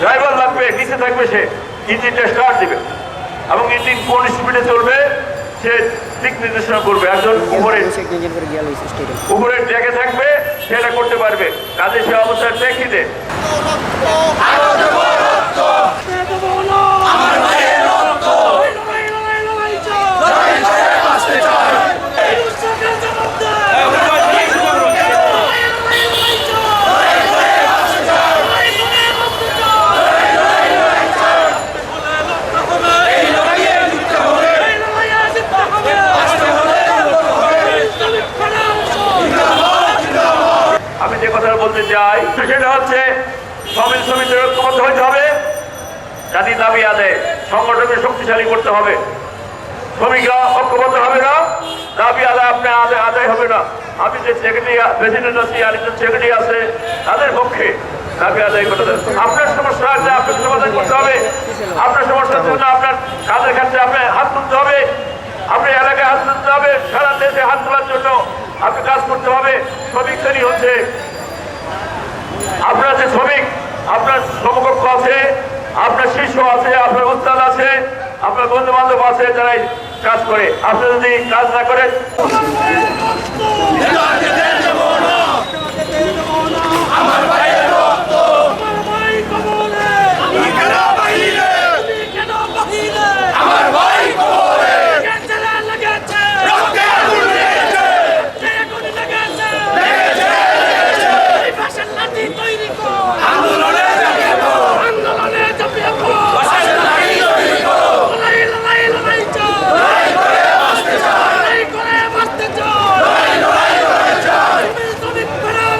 Driver লাগবে, নিচে থাকবে সে। ইঞ্জিনটা স্টার্ট দিবে। এবং ইঞ্জিন কোন স্পিডে চলবে, সে দিক নির্দেশনা করবে। একজন উপরে শেখ ইঞ্জিন করে গিয়া লইছে উপরে ট্র্যাকে থাকবে, সেটা করতে পারবে। কাজে সে অবস্থায় ট্যাক্সিতে কথাটা বলতে চাই সেটা হচ্ছে শ্রমিক শ্রমিকদের ঐক্যবদ্ধ হতে হবে। জাতি দাবি আদায় সংগঠনকে শক্তিশালী করতে হবে। শ্রমিকরা ঐক্যবদ্ধ হবে না, দাবি আদায় আপনি আদায় আদায় হবে না। আমি যে সেক্রেটারি প্রেসিডেন্ট আছি আরেকজন সেক্রেটারি আছে, তাদের পক্ষে দাবি আদায় করতে। আপনার সমস্যা আছে আপনার সমাধান করতে হবে। আপনার সমস্যার জন্য আপনার কাজের ক্ষেত্রে আপনি হাত তুলতে হবে। আপনি এলাকায় হাত তুলতে হবে, সারা দেশে হাত তোলার জন্য আপনি কাজ করতে হবে। শ্রমিক হচ্ছে আপনার যে শ্রমিক আপনার সমকক্ষ আছে আপনার শিশু আছে আপনার উত্তাল আছে আপনার বন্ধু বান্ধব আছে যারা কাজ করে আপনি যদি কাজ না করেন।